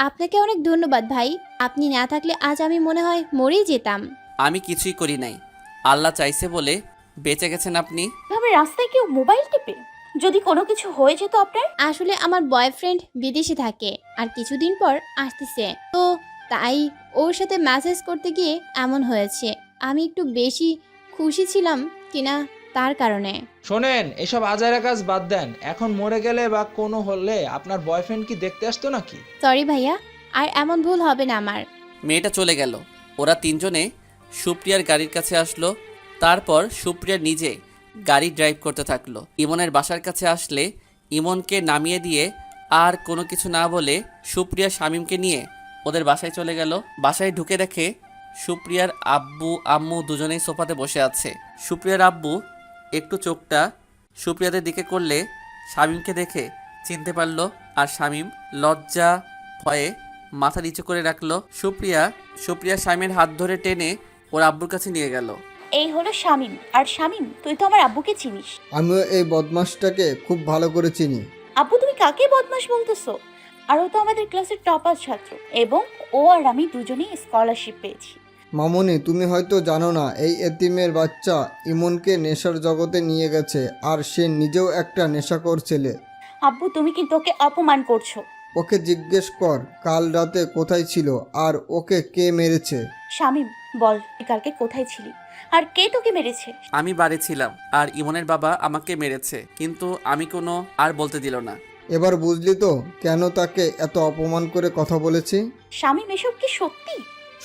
আপনাকে অনেক ধন্যবাদ ভাই। আপনি না থাকলে আজ আমি মনে হয় মরেই যেতাম। আমি কিছুই করি নাই। আল্লাহ চাইছে বলে বেঁচে গেছেন আপনি। এভাবে রাস্তায় কেউ মোবাইল টিপে? যদি কোনো কিছু হয়ে যেত আপনার? আসলে আমার বয়ফ্রেন্ড বিদেশে থাকে আর কিছুদিন পর আসতেছে। তো তাই ওর সাথে মেসেজ করতে গিয়ে এমন হয়েছে। আমি একটু বেশি খুশি ছিলাম কিনা তার কারণে। শোনেন এসব আজারা কাজ বাদ দেন। এখন মরে গেলে বা কোনো হলে আপনার বয়ফ্রেন্ড কি দেখতে আসতো নাকি? সরি ভাইয়া আর এমন ভুল হবে না আমার। মেয়েটা চলে গেল। ওরা তিনজনে সুপ্রিয়ার গাড়ির কাছে আসলো। তারপর সুপ্রিয়া নিজে গাড়ি ড্রাইভ করতে থাকল। ইমনের বাসার কাছে আসলে ইমনকে নামিয়ে দিয়ে আর কোনো কিছু না বলে সুপ্রিয়া শামীমকে নিয়ে ওদের বাসায় চলে গেল। বাসায় ঢুকে দেখে সুপ্রিয়ার আব্বু আম্মু দুজনেই সোফাতে বসে আছে। সুপ্রিয়ার আব্বু একটু চোখটা সুপ্রিয়াদের দিকে করলে শামীমকে দেখে চিনতে পারল আর শামীম লজ্জা ভয়ে মাথা নিচু করে রাখল। সুপ্রিয়া সুপ্রিয়া শামীমের হাত ধরে টেনে ওর আব্বুর কাছে নিয়ে গেল। এই হলো শামিম। আর শামিম তুই তো আমার আব্বুকে চিনিস। আমিও এই বদমাশটাকে খুব ভালো করে চিনি। আব্বু তুমি কাকে বদমাশ বলতেছো? আর ও তো আমাদের ক্লাসের টপার ছাত্র। এবং ও আর আমি দুজনেই স্কলারশিপ পেয়েছি। মামনি তুমি হয়তো জানো না এই এতিমের বাচ্চা ইমনকে নেশার জগতে নিয়ে গেছে আর সে নিজেও একটা নেশাকর ছেলে। আব্বু তুমি কিন্তু ওকে অপমান করছ? ওকে জিজ্ঞেস কর কাল রাতে কোথায় ছিল আর ওকে কে মেরেছে? শামিম বল তুই কালকে কোথায় ছিলি? আর কে তোকে মেরেছে? আমি বাড়ি ছিলাম আর ইমনের বাবা আমাকে মেরেছে কিন্তু আমি কোনো আর বলতে দিল না। এবার বুঝলি তো কেন তাকে এত অপমান করে কথা বলেছি? শামিম এসব কি সত্যি?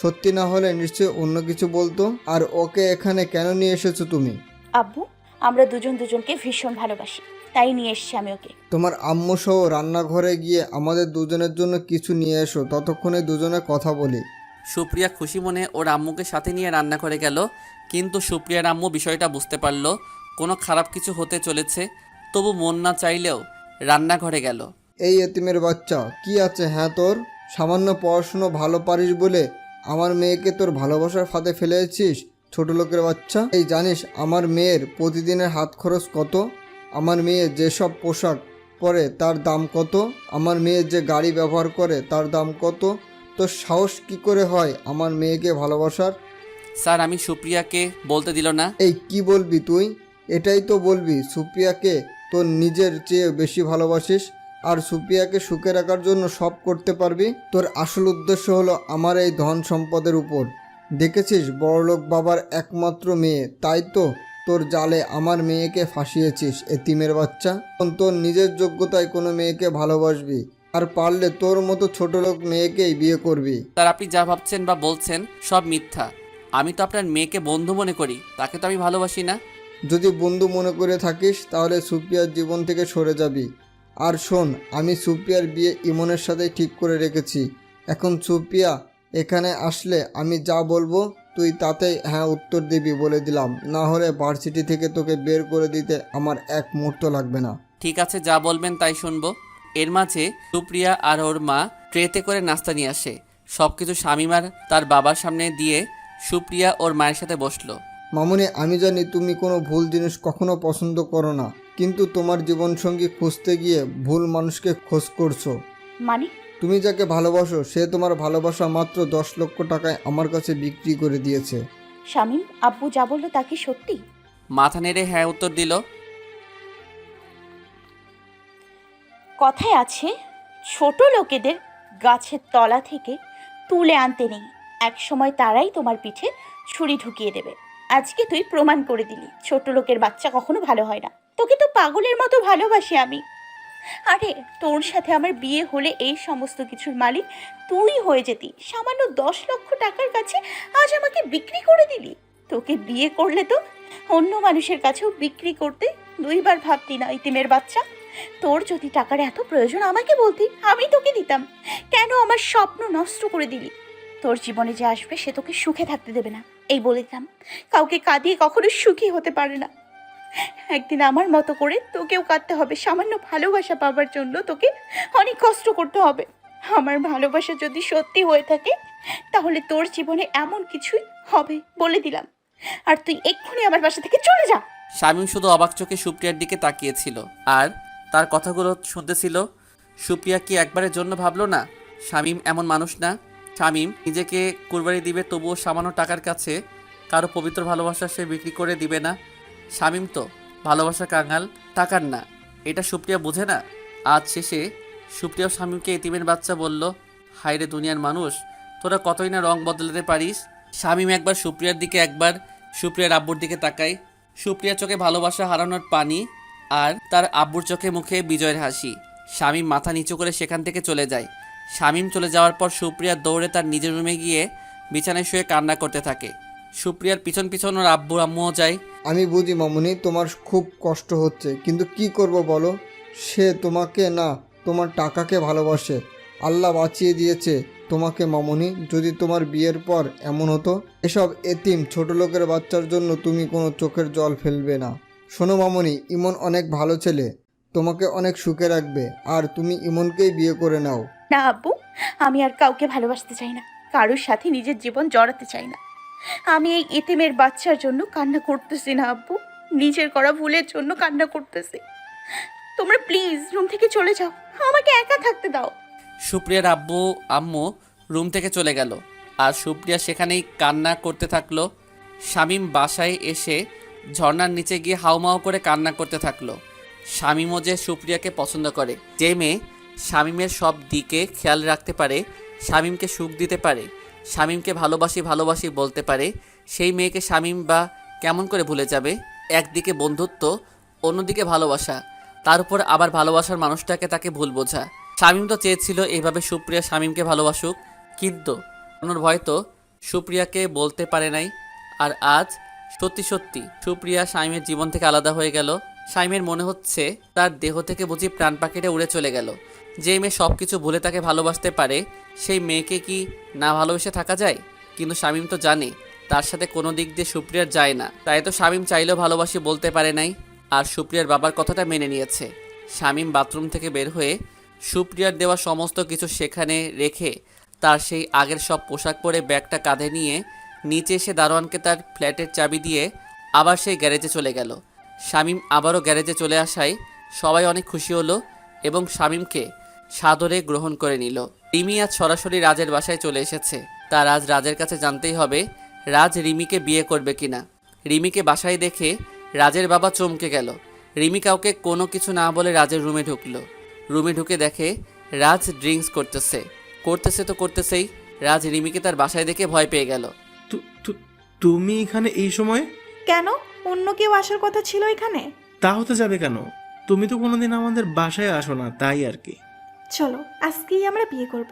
সত্যি না হলে নিশ্চয় অন্য কিছু বলতো। আর ওকে এখানে কেন নিয়ে এসেছ তুমি? আব্বু আমরা দুজন দুজনকে ভীষণ ভালোবাসি। তাই নিয়ে এসছি আমি ওকে। তোমার আম্মু সহ রান্নাঘরে গিয়ে আমাদের দুজনের জন্য কিছু নিয়ে এসো ততক্ষণে দুজনে কথা বলি। সুপ্রিয়া খুশি মনে ওর আম্মুকে সাথে নিয়ে রান্না করে গেল কিন্তু সুপ্রিয়ার আম্মু বিষয়টা বুঝতে পারল কোনো খারাপ কিছু হতে চলেছে তবু মন না চাইলেও রান্নাঘরে গেল। এই এতিমের বাচ্চা কি আছে হ্যাঁ তোর? সামান্য পড়াশুনো ভালো পারিস বলে আমার মেয়েকে তোর ভালোবাসার ফাঁদে ফেলেছিস ছোট লোকের বাচ্চা? এই জানিস আমার মেয়ের প্রতিদিনের হাত খরচ কত? আমার মেয়ে যেসব পোশাক পরে তার দাম কত? আমার মেয়ে যে গাড়ি ব্যবহার করে তার দাম কত? তোর সাহস কি করে হয় আমার মেয়েকে ভালোবাসার? স্যার আমি সুপ্রিয়াকে বলতে দিল না। এই কি বলবি তুই? এটাই তো বলবি সুপ্রিয়াকে তোর নিজের চেয়ে বেশি ভালোবাসিস। আর সুপ্রিয়াকে সুখে রাখার জন্য সব করতে পারবি? তোর আসল উদ্দেশ্য হলো আমার এই ধন সম্পদের উপর। দেখেছিস বড়লোক বাবার একমাত্র মেয়ে। তাই তো তোর জালে আমার মেয়েকে ফাঁসিয়েছিস এতিমের বাচ্চা? তোর নিজের যোগ্যতায় কোনো মেয়েকে ভালোবাসবি আর পারলে তোর মতো ছোট লোক মেয়েকেই বিয়ে করবি। তার আপনি যা ভাবছেন বা বলছেন সব মিথ্যা। আমি তো আপনার মেয়েকে বন্ধু মনে করি তাকে তো আমি ভালোবাসি না। যদি বন্ধু মনে করে থাকিস তাহলে সুপ্রিয়ার জীবন থেকে সরে যাবি। আর শোন আমি সুপ্রিয়ার বিয়ে ইমনের সাথে ঠিক করে রেখেছি। এখন সুপ্রিয়া এখানে আসলে আমি যা বলব তুই তাতে হ্যাঁ উত্তর দিবি বলে দিলাম। না হলে ভার্সিটি থেকে তোকে বের করে দিতে আমার এক মুহূর্ত লাগবে না। ঠিক আছে যা বলবেন তাই শুনব। এর মাঝে সুপ্রিয়া আর ওর মা ট্রেতে করে নাস্তা নিয়ে আসে। সব কিছু স্বামীমার তার বাবার সামনে দিয়ে সুপ্রিয়া ওর মায়ের সাথে বসল। মামুনি আমি জানি তুমি কোনো ভুল জিনিস কখনো পছন্দ করো না। কিন্তু তোমার জীবনসঙ্গী খুঁজতে গিয়ে ভুল মানুষকে খোঁজ করছ। মানে? তুমি যাকে ভালোবাসো সে তোমার ভালোবাসা মাত্র দশ লক্ষ টাকায় আমার কাছে বিক্রি করে দিয়েছে। শামিম আব্বু যা বলল তা কি সত্যি? মাথা নেড়ে হ্যাঁ উত্তর দিল। কথায় আছে ছোট লোকেদের গাছের তলা থেকে তুলে আনতে নেই। এক সময় তারাই তোমার পিঠে ছুরি ঢুকিয়ে দেবে। আজকে তুই প্রমাণ করে দিলি ছোট লোকের বাচ্চা কখনো ভালো হয় না। তোকে তো পাগলের মতো ভালোবাসি আমি। আরে, তোর সাথে আমার বিয়ে হলে এই সমস্ত কিছুর মালিক তুই হয়ে যেতি। সামান্য দশ লক্ষ টাকার কাছে আজ আমাকে বিক্রি করে দিলি। তোকে বিয়ে করলে তো অন্য মানুষের কাছেও বিক্রি করতে দুইবার ভাবতি না, ইতিমের বাচ্চা। তোর যদি টাকার এত প্রয়োজন আমাকে বলতি, আমি তোকে দিতাম। কেন আমার স্বপ্ন নষ্ট করে দিলি? তোর জীবনে যে আসবে সে তোকে সুখে থাকতে দেবে না। এই বলে কাউকে কাঁদিয়ে কখনো সুখী হতে পারে না। একদিন আমার মতো করে তোকেও কাঁদতে হবে, সামান্য ভালোবাসা পাবার জন্য তোকে অনেক কষ্ট করতে হবে। আমার ভালোবাসা যদি সত্যি হয়ে থাকে, তাহলে তোর জীবনে এমন কিছুই হবে বলে দিলাম। আর তুই এক্ষুনি আমার বাসা থেকে চলে যা। শামীম শুধু অবাক চোখে সুপ্রিয়ার দিকে তাকিয়েছিল। আর তার কথাগুলো শুনতেছিল, সুপ্রিয়া কি একবারের জন্য ভাবলো না, শামীম এমন মানুষ না? শামীম নিজেকে কুরবানি দিবে, তবুও সামান্য টাকার কাছে কারও পবিত্র ভালোবাসা সে বিক্রি করে দিবে না। শামীম তো ভালোবাসা কাঙাল, টাকার না। এটা সুপ্রিয়া বোঝে না। আজ শেষে সুপ্রিয়া শামীমকে এতিমের বাচ্চা বলল হায়রে দুনিয়ার মানুষ, তোরা কতই না রং বদলাতে পারিস? শামীম একবার সুপ্রিয়ার দিকে একবার সুপ্রিয়ার আব্বুর দিকে তাকায়। সুপ্রিয়ার চোখে ভালোবাসা হারানোর পানি আর তার আব্বুর চোখে মুখে বিজয়ের হাসি। শামীম মাথা নিচু করে সেখান থেকে চলে যায়। শামীম চলে যাওয়ার পর সুপ্রিয়া দৌড়ে তার নিজের রুমে গিয়ে বিছানায় শুয়ে কান্না করতে থাকে। সুপ্রিয়ার পিছন পিছন ওর আব্বু, আম্মুও যায়। আমি বুঝি মামুনি, তোমার খুব কষ্ট হচ্ছে। কিন্তু কি করব বলো? সে তোমাকে না, তোমার টাকাকে ভালোবাসে। আল্লাহ বাঁচিয়ে দিয়েছে তোমাকে মামুনি। যদি তোমার বিয়ের পর এমন হতো, এসব এতিম ছোট লোকের বাচ্চার জন্য তুমি কোনো চোখের জল ফেলবে না। শোনো মামুনি, ইমন অনেক ভালো ছেলে। তোমাকে অনেক সুখে রাখবে। আর তুমি ইমনকেই বিয়ে করে নাও। না, আব্বু, আমি আর কাউকে ভালোবাসতে চাই না। কারোর সাথে নিজের জীবন জড়াতে চাই না। আমি এই এতিমের বাচ্চার জন্য কান্না করতেছি না, আব্বু। নিজের করা ভুলের জন্য কান্না করতেছি। তোমরা প্লিজ রুম থেকে চলে যাও। আমাকে একা থাকতে দাও। সুপ্রিয়ার আব্বু, আম্মু রুম থেকে চলে গেল। আর সুপ্রিয়া সেখানেই কান্না করতে থাকল। শামীম বাসায় এসে ঝর্নার নিচে গিয়ে হাউমাউ করে কান্না করতে থাকল। শামীমও যে সুপ্রিয়াকে পছন্দ করে। যে মেয়ে শামীমের সব দিকে খেয়াল রাখতে পারে, শামীমকে সুখ দিতে পারে, শামীমকে ভালোবাসি ভালোবাসি বলতে পারে, সেই মেয়েকে শামীম বা কেমন করে ভুলে যাবে? একদিকে বন্ধুত্ব, অন্যদিকে ভালোবাসা। তার উপর আবার ভালোবাসার মানুষটাকে তাকে ভুল বোঝা। শামীম তো চেয়েছিল এইভাবে সুপ্রিয়া শামীমকে ভালোবাসুক, কিন্তু অন্যর ভয় তো সুপ্রিয়াকে বলতে পারে নাই। আর আজ সত্যি সত্যি সুপ্রিয়া শামিমের জীবন থেকে আলাদা হয়ে গেল। শামীমের মনে হচ্ছে তার দেহ থেকে বুঝি প্রাণ পাখিটা উড়ে চলে গেল। যে মেয়ে সব কিছু ভুলে তাকে ভালোবাসতে পারে, সেই মেয়েকে কি না ভালোবেসে থাকা যায়? কিন্তু শামীম তো জানে, তার সাথে কোনো দিক দিয়ে সুপ্রিয়ার যায় না। তাই তো শামীম চাইলেও ভালোবাসি বলতে পারে নাই। আর সুপ্রিয়ার বাবার কথাটা মেনে নিয়েছে। শামীম বাথরুম থেকে বের হয়ে সুপ্রিয়ার দেওয়া সমস্ত কিছু সেখানে রেখে তার সেই আগের সব পোশাক পরে ব্যাগটা কাঁধে নিয়ে নিচে এসে দারোয়ানকে তার ফ্ল্যাটের চাবি দিয়ে আবার সেই গ্যারেজে চলে গেল। শামীম আবারও গ্যারেজে চলে আসায় সবাই অনেক খুশি হলো এবং শামীমকে সাদরে গ্রহণ করে নিল। রিমি আজ সরাসরি রাজের বাসায় চলে এসেছে। তার আজ রাজের কাছে জানতেই হবে রাজ রিমিকে বিয়ে করবে কিনা। রিমিকে বাসায় দেখে রাজের বাবা চমকে গেল। রিমি কাউকে কোনো কিছু না বলে রাজের রুমে ঢুকলো। রুমে ঢুকে দেখে রাজ ড্রিঙ্কস করতেছে। করতেছে তো করতেছেই রাজ রিমিকে তার বাসায় দেখে ভয় পেয়ে গেল। তু- তু- তুমি এখানে এই সময়? কেন? অন্য কেউ আসার কথা ছিল এখানে? তা হতে যাবে কেন? তুমি তো কোনোদিন আমাদের বাসায় আসো না তাই আর কি। চলো আজকেই আমরা বিয়ে করব।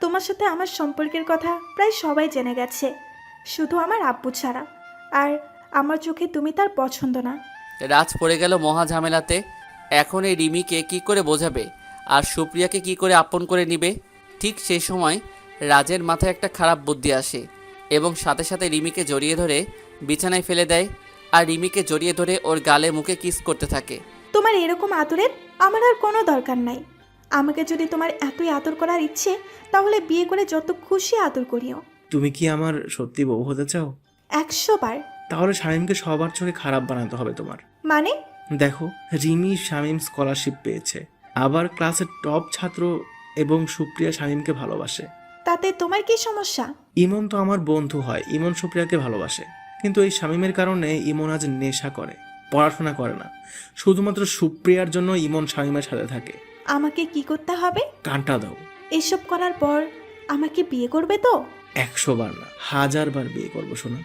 তোমার সাথে আমার সম্পর্কের কথা প্রায় সবাই জেনে গেছে শুধু আমার আব্বু ছাড়া। আর আমার চোখে তুমি তার পছন্দ না। রাজ পড়ে গেল মহা ঝামেলাতে। এখন এই রিমিকে কি করে বোঝাবে? আর সুপ্রিয়াকে কি করে আপন করে নিবে? ঠিক সেই সময় রাজের মাথায় একটা খারাপ বুদ্ধি আসে এবং সাথে সাথে রিমিকে জড়িয়ে ধরে বিছানায় ফেলে দেয় আর রিমিকে জড়িয়ে ধরে ওর গালে মুখে কিস করতে থাকে। তোমার এরকম আদরের আমার আর কোনো দরকার নাই। আমাকে যদি তোমার এতই আদর করার ইচ্ছে তাহলে বিয়ে করে যত খুশি আদর করিও। তুমি কি আমার সত্যি বউ হতে চাও? একশো বার। তাহলে শামীমকে সবার চোখে খারাপ বানাতে হবে তোমার। মানে? দেখো রিমি শামীম স্কলারশিপ পেয়েছে। আবার ক্লাসের টপ ছাত্র এবং সুপ্রিয়া শামীমকে ভালোবাসে। তাতে তোমার কি সমস্যা? ইমন তো আমার বন্ধু হয় ইমন সুপ্রিয়াকে ভালোবাসে। কিন্তু এই শামীমের কারণে ইমন আজ নেশা করে পড়াশোনা করে না। শুধুমাত্র সুপ্রিয়ার জন্য ইমন শামীমের সাথে থাকে। আমাকে কি করতে হবে? কানটা দাও। এসব করার পর আমাকে বিয়ে করবে তো? একশো বার না হাজার বার বিয়ে করব শোনা।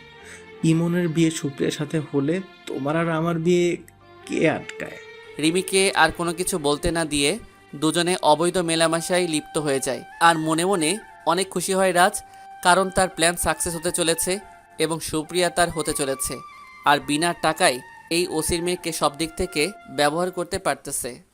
ইমনের বিয়ে সুপ্রিয়ার সাথে হলে তোমার আর আমার বিয়ে কে আটকায়? রিমিকে আর কোনো কিছু বলতে না দিয়ে দুজনে অবৈধ মেলামেশায় লিপ্ত হয়ে যায়। আর মনে মনে অনেক খুশি হয় রাজ কারণ তার প্ল্যান সাকসেস হতে চলেছে এবং সুপ্রিয়া তার হতে চলেছে। আর বিনা টাকায় এই ওসির মেয়েকে সব দিক থেকে ব্যবহার করতে পারতেছে।